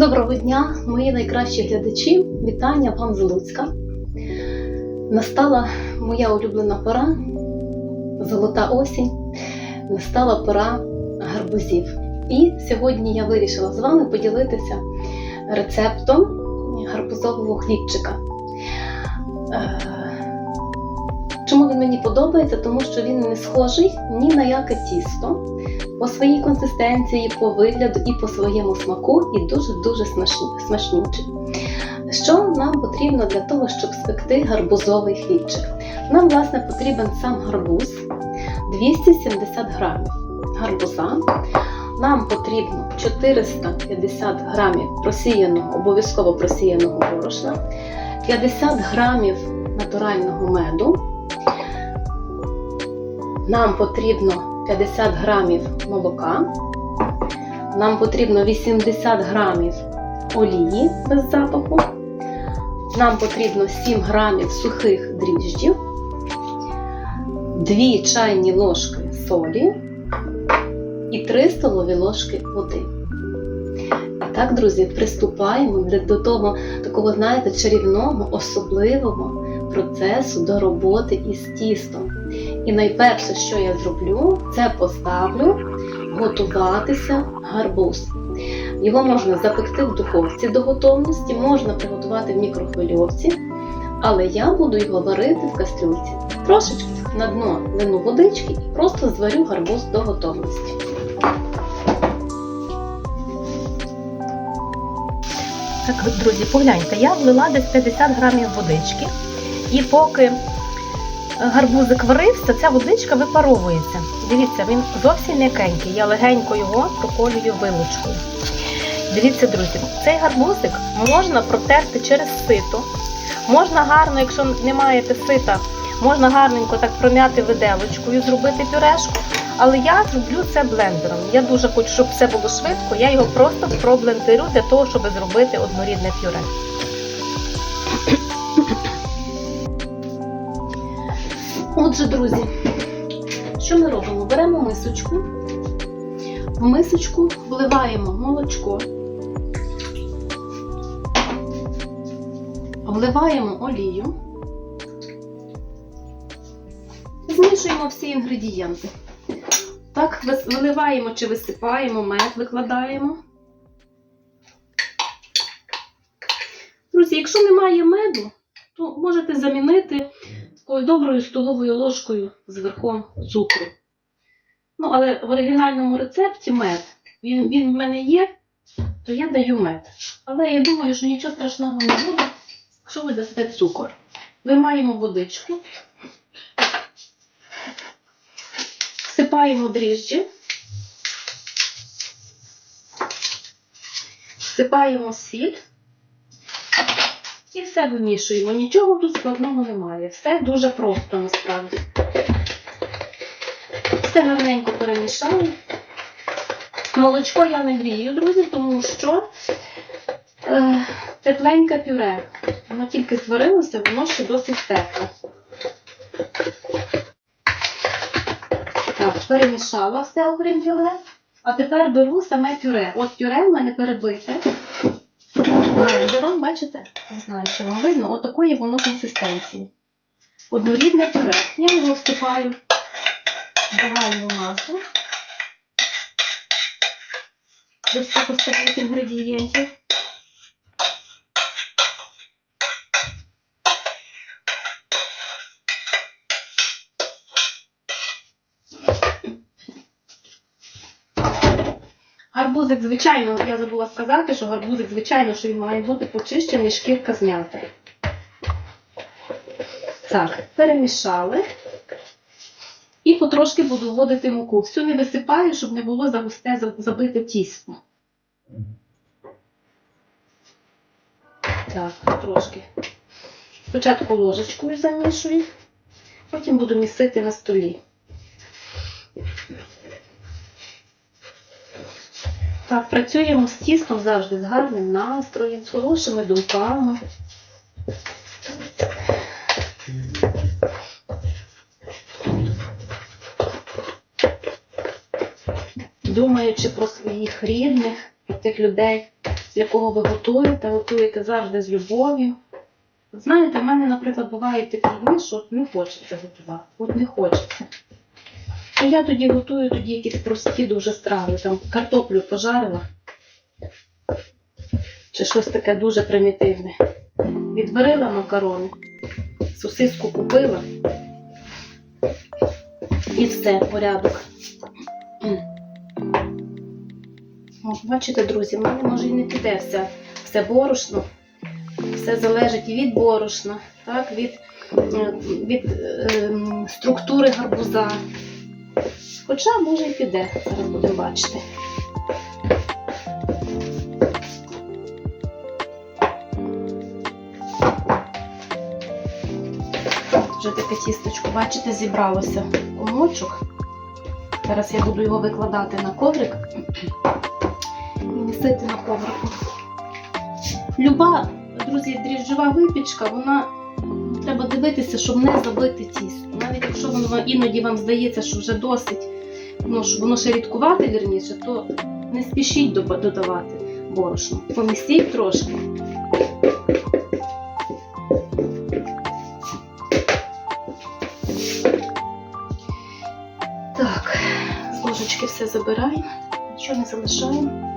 Доброго дня, мої найкращі глядачі. Вітання вам з Луцька. Настала моя улюблена пора, золота осінь, настала пора гарбузів. І сьогодні я вирішила з вами поділитися рецептом гарбузового хлібчика. Е, Чому він мені подобається? Тому що він не схожий ні на яке тісто по своїй консистенції, по вигляду і по своєму смаку, і дуже-дуже смачнючий. Що нам потрібно для того, щоб спекти гарбузовий хлібчик? Нам, власне, потрібен сам гарбуз 270 грамів гарбуза. Нам потрібно 450 грамів просіяного, обов'язково просіяного борошна, 50 грамів натурального меду. Нам потрібно 50 грамів молока. Нам потрібно 80 грамів олії без запаху. Нам потрібно 7 грамів сухих дріжджів, 2 чайні ложки солі і 3 столові ложки води. І так, друзі, приступаємо до того такого, знаєте, чарівного, особливого процесу до роботи із тістом. І найперше, що я зроблю, це поставлю готуватися гарбуз. Його можна запекти в духовці до готовності, можна приготувати в мікрохвильовці, але я буду його варити в кастрюльці. Трошечки на дно лину водички і просто зварю гарбуз до готовності. Так, друзі, погляньте, я влила десь 50 грамів водички, і поки гарбузик варився, ця водичка випаровується. Дивіться, він зовсім м'якенький. Я легенько його проколюю вилочкою. Дивіться, друзі, цей гарбузик можна протерти через сито. Можна гарно, якщо не маєте сита, можна гарненько так пром'яти виделочкою, зробити пюрешку. Але я зроблю це блендером. Я дуже хочу, щоб все було швидко. Я його просто проблендерю для того, щоб зробити однорідне пюре. Отже, друзі, що ми робимо? Беремо мисочку, в мисочку вливаємо молочко, вливаємо олію, змішуємо всі інгредієнти. Так, виливаємо чи висипаємо, мед викладаємо. Друзі, якщо немає меду, то можете замінити такою доброю столовою ложкою з верхом цукру. Ну, але в оригінальному рецепті мед. Він, він в мене є, то я даю мед. Але я думаю, що нічого страшного не буде, якщо ви дасте цукор. Виймаємо водичку, всипаємо дріжджі, всипаємо сіль. І все вимішуємо. Нічого тут складного немає. Все дуже просто насправді. Все гарненько перемішали. Молочко я не грію, друзі, тому що е, тепленьке пюре. Воно тільки зварилося, воно ще досить тепле. Так, перемішала все окрім пюре. А тепер беру саме пюре. От пюре в мене перебите. Блендером, бачите? Не знаю, чи вам видно, отакої воно консистенції. Однорідне пюре. Я його вступаю, в загальну масу. Без всіх остальних інгредієнтів. Гарбузик, звичайно, я забула сказати, що гарбузик, звичайно, що він має бути почищений, шкірка знята. Так, перемішали. І потрошки буду вводити муку. Всю не висипаю, щоб не було загусте за- забите тісто. Так, трошки. Спочатку ложечкою замішую, потім буду місити на столі. Так, працюємо з тістом завжди з гарним настроєм, з хорошими думками. Думаючи про своїх рідних, про тих людей, з якого ви готуєте, готуєте завжди з любов'ю. Знаєте, в мене, наприклад, бувають такі дні, що не хочеться готувати. От не хочеться. Я тоді готую тоді якісь прості дуже страви. Там картоплю пожарила. Чи щось таке дуже примітивне. Відварила макарони, сосиску купила. І все, порядок. От, бачите, друзі, в мене може і не піде все, все борошно. Все залежить від борошна, так, від, е, від ем, структури гарбуза. Хоча може і піде, зараз будемо бачити. Вже таке тістечко, бачите, зібралося комочок. Зараз я буду його викладати на коврик і місити на коврику. Люба, друзі, дріжджова випічка, вона треба дивитися, щоб не забити тісто. Навіть якщо воно іноді вам здається, що вже досить, ну, що воно ще рідкувати вірніше, то не спішіть додавати борошно. Помістіть трошки. Так, з ложечки все забираємо, нічого не залишаємо.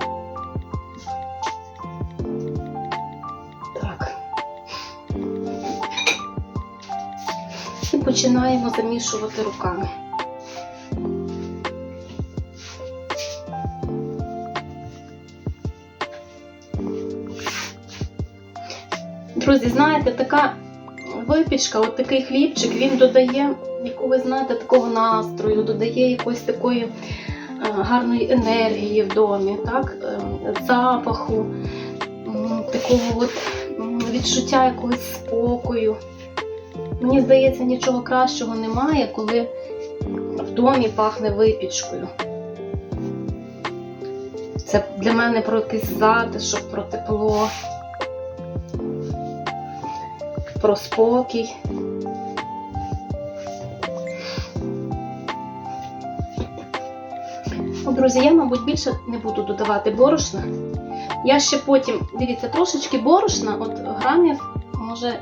І починаємо замішувати руками. Друзі, знаєте, така випічка, от такий хлібчик, він додає якогось, знаєте, такого настрою, додає якоїсь такої е, гарної енергії в домі, так? е, запаху, такого от відчуття якогось спокою. Мені здається, нічого кращого немає, коли в домі пахне випічкою. Це для мене про якийсь затишок, про тепло, про спокій. Ну, друзі, я, мабуть, більше не буду додавати борошна. Я ще потім, дивіться, трошечки борошна, от грамів, може,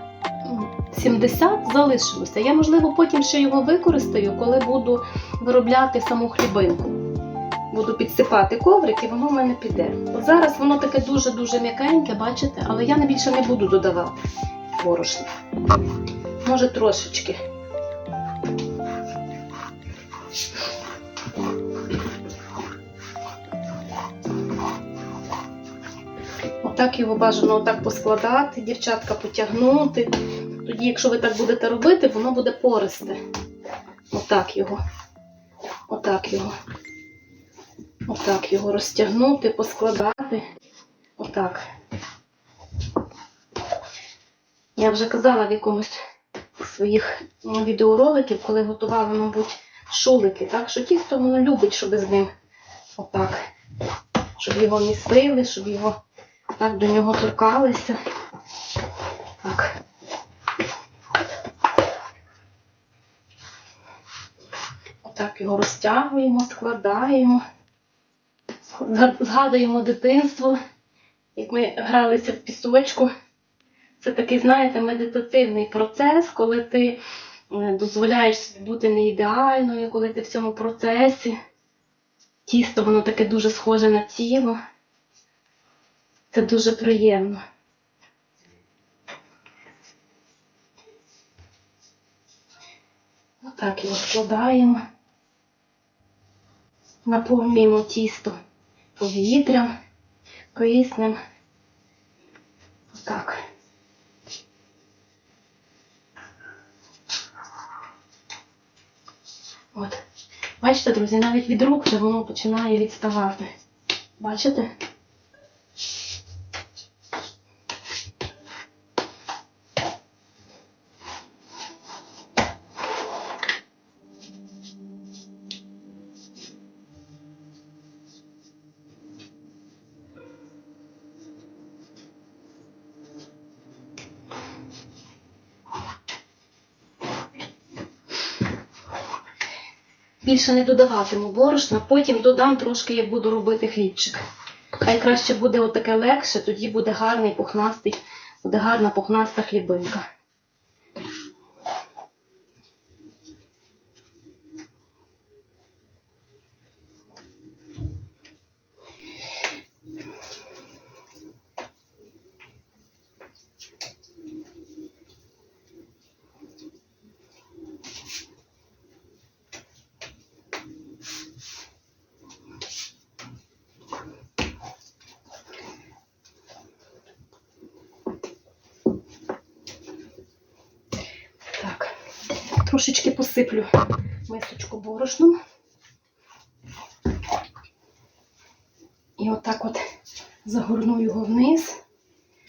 70 залишилося. Я, можливо, потім ще його використаю, коли буду виробляти саму хлібинку. Буду підсипати коврик і воно в мене піде. От зараз воно таке дуже-дуже м'якеньке, бачите, але я більше не буду додавати борошна. Може, трошечки. Отак його бажано отак поскладати, дівчатка потягнути. Тоді, якщо ви так будете робити, воно буде пористе. Отак його. Отак його. Отак його розтягнути, поскладати. Отак. Я вже казала в якомусь своїх відеороликів, коли готувала, мабуть, шулики, так? Що тісто воно любить, щоб з ним отак, щоб його місили, щоб його так до нього торкалися. Так. Отак його розтягуємо, складаємо. Згадуємо дитинство, як ми гралися в пісочку. Це такий, знаєте, медитативний процес, коли ти е, дозволяєш собі бути не ідеальною, коли ти в цьому процесі. Тісто, воно таке дуже схоже на тіло. Це дуже приємно. Отак його складаємо. Наповнюємо тісто повітрям киснем. Отак. От. Бачите, друзі, навіть від рук вже воно починає відставати. Бачите? Більше не додаватиму борошна, потім додам трошки, як буду робити хлібчик. Хай краще буде отаке легше, тоді буде гарний пухнастий, буде гарна пухнаста хлібинка. Трошечки посиплю мисочку борошном. І отак от загорну його вниз,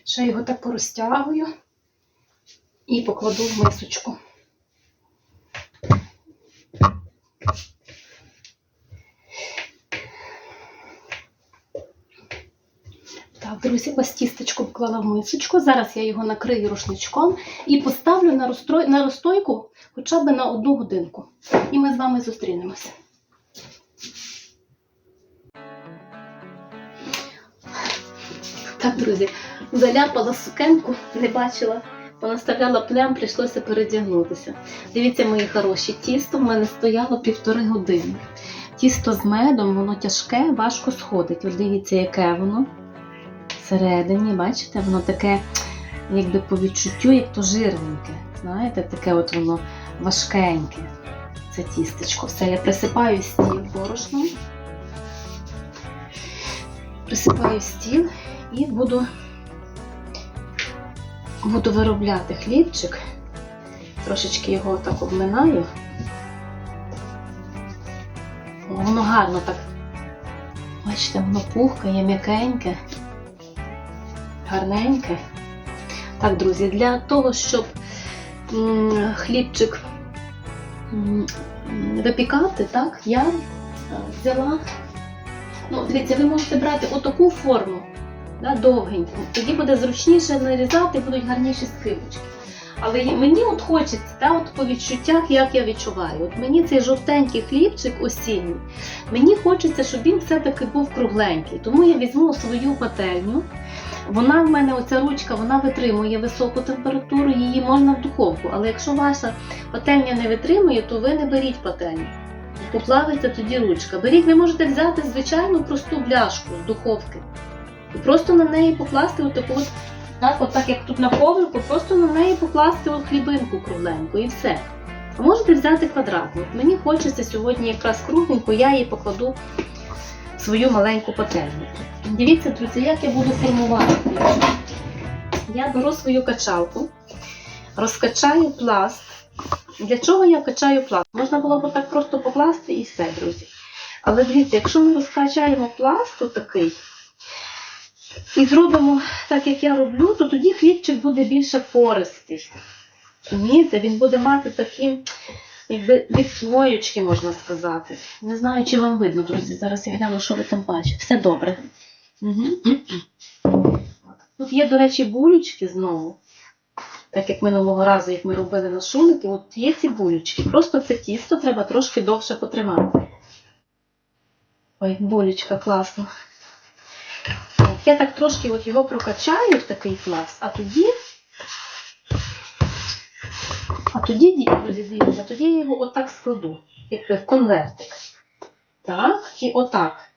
ще його так порозтягую і покладу в мисочку. Так, друзі, ось тістечко вклала в мисочку. Зараз я його накрию рушничком і поставлю на, розстрой... на розстойку хоча б на одну годинку. І ми з вами зустрінемося. Так, друзі, заляпала сукенку, не бачила, понаставляла плям, прийшлося передягнутися. Дивіться, мої хороші, тісто в мене стояло півтори години. Тісто з медом, воно тяжке, важко сходить. От дивіться, яке воно всередині, бачите, воно таке, якби по відчуттю, як то жирненьке. Знаєте, таке от воно важкеньке. Це тістечко. Все, я присипаю стіл борошном. Присипаю стіл і буду, буду виробляти хлібчик. Трошечки його так обминаю. Воно гарно так. Бачите, воно пухкає, м'якеньке гарненьке. Так, друзі, для того, щоб хлібчик випікати, так, я е, взяла. Ну, дивіться, ви можете брати отаку форму, да, довгеньку. Тоді буде зручніше нарізати, будуть гарніші скибочки. Але мені от хочеться, та, от по відчуттях, як я відчуваю. От мені цей жовтенький хлібчик осінній, мені хочеться, щоб він все-таки був кругленький. Тому я візьму свою пательню. Вона в мене, оця ручка, вона витримує високу температуру, її можна в духовку. Але якщо ваша пательня не витримує, то ви не беріть пательню. Поплавиться тоді ручка. Беріть, ви можете взяти звичайну просту бляшку з духовки. І просто на неї покласти отаку от, так, от як тут на коврику, просто на неї покласти хлібинку кругленьку і все. А можете взяти квадратну. Мені хочеться сьогодні якраз кругленьку, я її покладу свою маленьку пательню. Дивіться, друзі, як я буду формувати. Я беру свою качалку, розкачаю пласт. Для чого я качаю пласт? Можна було б так просто покласти і все, друзі. Але дивіться, якщо ми розкачаємо пласт отакий і зробимо так, як я роблю, то тоді хлібчик буде більше пористий. Він буде мати такі, якби відслоєчки, можна сказати. Не знаю, чи вам видно, друзі. Зараз я гляну, що ви там бачите. Все добре. Угу. Тут є, до речі, булючки знову. Так як минулого разу, як ми робили на шуники, от є ці булючки. Просто це тісто треба трошки довше потримати. Ой, булючка, класно. Я так трошки от його прокачаю в такий пласт, а тоді. Тоді, друзі, дивіться, тоді я його отак складу, як в конвертик. Так, і отак.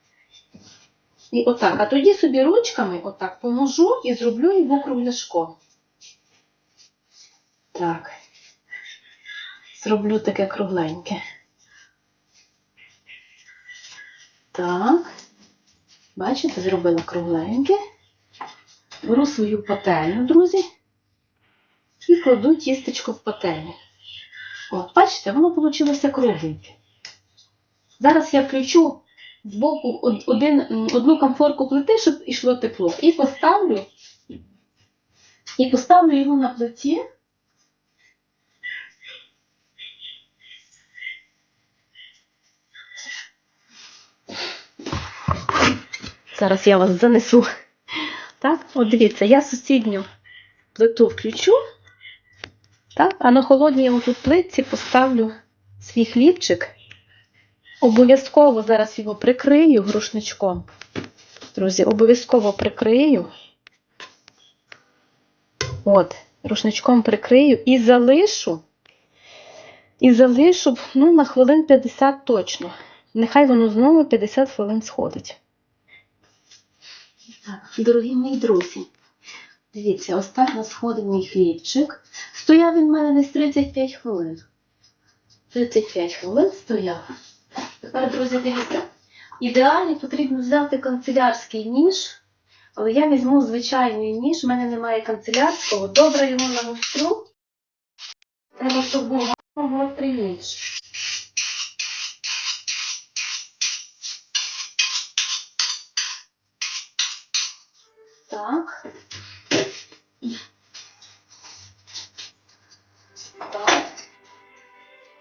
І отак. А тоді собі ручками отак поможу і зроблю його кругляшком. Так. Зроблю таке кругленьке. Так. Бачите, зробила кругленьке. Беру свою пательню, друзі, і кладу тістечко в пательню. От, бачите, воно вийшло кругленьке. Зараз я включу збоку од- один, одну комфорку плити, щоб йшло тепло. І поставлю, і поставлю його на плиті. Зараз я вас занесу. Так, от дивіться, я сусідню плиту включу. Так, а на холодній отут плитці поставлю свій хлібчик. Обов'язково зараз його прикрию грушничком. Друзі, обов'язково прикрию. От, рушничком прикрию і залишу. І залишу ну, на хвилин 50 точно. Нехай воно знову 50 хвилин сходить. Дорогі мої друзі, дивіться, ось так сходить мій хлібчик. Стояв він в мене десь 35 хвилин. 35 хвилин стояв. Тепер, друзі, дивіться. Ідеально потрібно взяти канцелярський ніж, але я візьму звичайний ніж, в мене немає канцелярського. Добре його нагострю. Треба, щоб був гострий ніж. Так.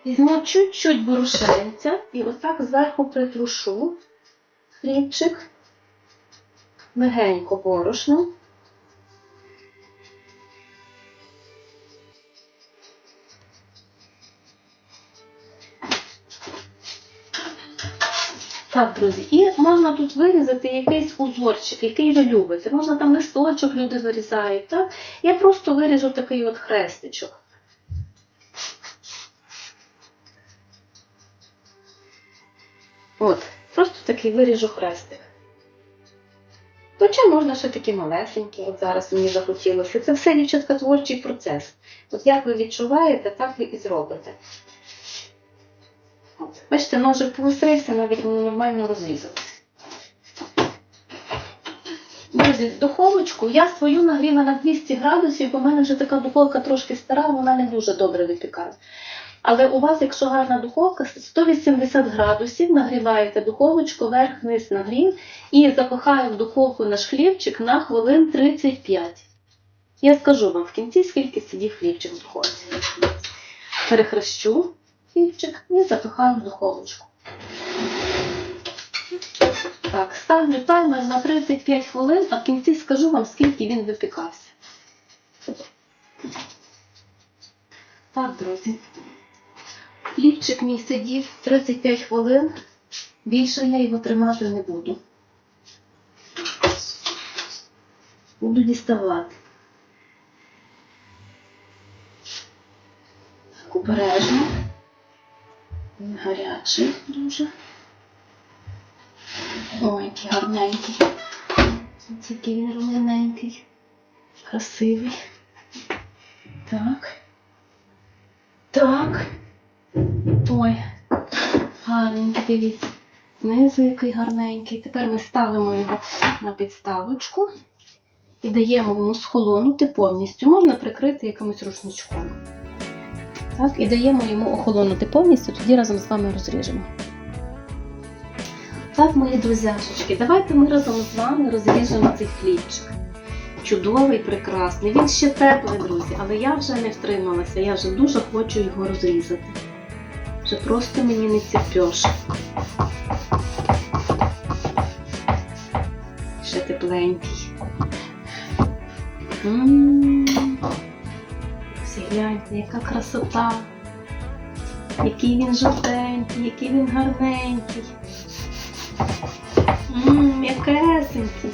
Візьму чуть-чуть борошенця і отак зверху притрушу хлібчик, легенько борошно. Так, друзі, і можна тут вирізати якийсь узорчик, який ви любите. Можна там листочок люди вирізають. Так? Я просто виріжу такий от хрестичок. От, просто такий виріжу хрестик. Хоча можна ще такі малесенькі, от зараз мені захотілося. Це все, дівчатка, творчий процес. От як ви відчуваєте, так ви і зробите. От. Бачите, ножик повисрився, навіть нормально розрізався. Друзі, духовочку я свою нагріла на 200 градусів, бо в мене вже така духовка трошки стара, вона не дуже добре випікає. Але у вас, якщо гарна духовка, 180 градусів нагріваєте духовочку, верх-низ нагрів і запихаю в духовку наш хлібчик на хвилин 35. Я скажу вам в кінці, скільки сидів хлібчик в духовці. Перехрещу хлібчик і запихаю в духовочку. Так, ставлю таймер на 35 хвилин, а в кінці скажу вам, скільки він випікався. Так, друзі. Хлібчик мій сидів 35 хвилин. Більше я його тримати не буду. Буду діставати. Обережно. Він гарячий дуже. Ой, який гарненький. Ось який він рум'яненький. Красивий. Так. Так. Ой, гарненький, дивіться. Знизу який гарненький. Тепер ми ставимо його на підставочку і даємо йому схолонути повністю. Можна прикрити якимось рушничком. Так, і даємо йому охолонути повністю, тоді разом з вами розріжемо. Так, мої друзяшечки, давайте ми разом з вами розріжемо цей хлібчик. Чудовий, прекрасний. Він ще теплий, друзі, але я вже не втрималася, я вже дуже хочу його розрізати. Вже просто мені не ціпьош. Ще тепленький. М. Всі гляньте, яка красота. Який він жовтенький, який він гарненький. Ммм, м'якесенький.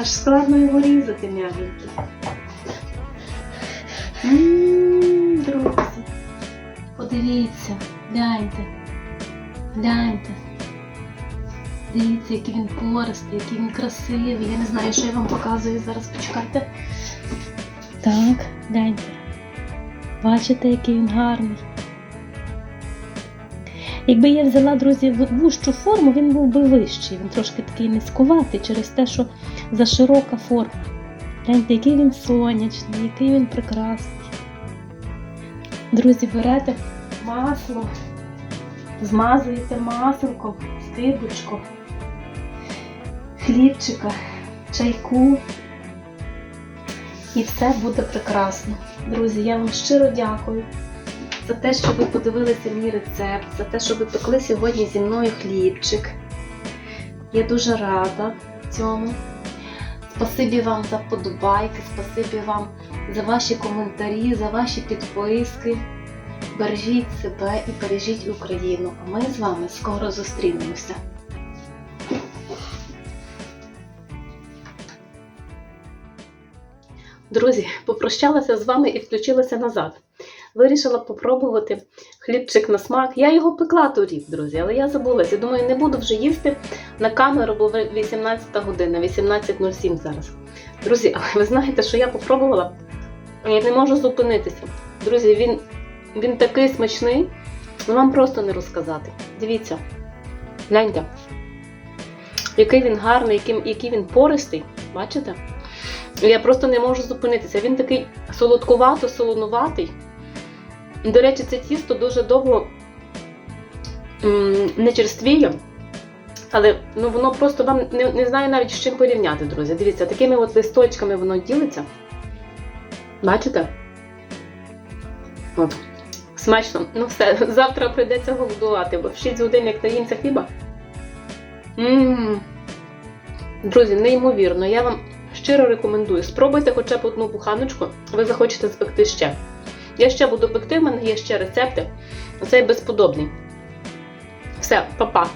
Аж складно його різати м'ягенький. Ммм, друзі. Подивіться, гляньте. Гляньте. Дивіться, який він пористий, який він красивий. Я не знаю, що я вам показую зараз. Почекайте. Так, гляньте. Бачите, який він гарний. Якби я взяла, друзі, в- вужчу форму, він був би вищий. Він трошки такий низькуватий через те, що за широка форма. Гляньте, який він сонячний, який він прекрасний. Друзі, берете масло, змазуєте маслом, скибочку, хлібчика, чайку. І все буде прекрасно. Друзі, я вам щиро дякую за те, що ви подивилися мій рецепт, за те, що ви пекли сьогодні зі мною хлібчик. Я дуже рада цьому. Спасибі вам за подобайки, спасибі вам за ваші коментарі, за ваші підписки. Бережіть себе і бережіть Україну. А ми з вами скоро зустрінемося. Друзі, попрощалася з вами і включилася назад. Вирішила попробувати хлібчик на смак. Я його пекла торік, друзі, але я забулася. Думаю, не буду вже їсти на камеру, бо 18 година, 18.07 зараз. Друзі, але ви знаєте, що я попробувала? Я не можу зупинитися. Друзі, він він такий смачний, ну вам просто не розказати. Дивіться, гляньте, який він гарний, який, який він пористий. Бачите? Я просто не можу зупинитися. Він такий солодкувато, солонуватий. До речі, це тісто дуже довго не черствіє. Але ну, воно просто вам не, не знаю навіть з чим порівняти, друзі. Дивіться, такими от листочками воно ділиться. Бачите? От. Смачно. Ну все, завтра прийдеться голодувати, бо в 6 годин як наїмся хліба. Ммм. Друзі, неймовірно, я вам щиро рекомендую. Спробуйте хоча б одну буханочку, ви захочете спекти ще. Я ще буду пекти, в мене є ще рецепти. Цей безподобний. Все, па-па.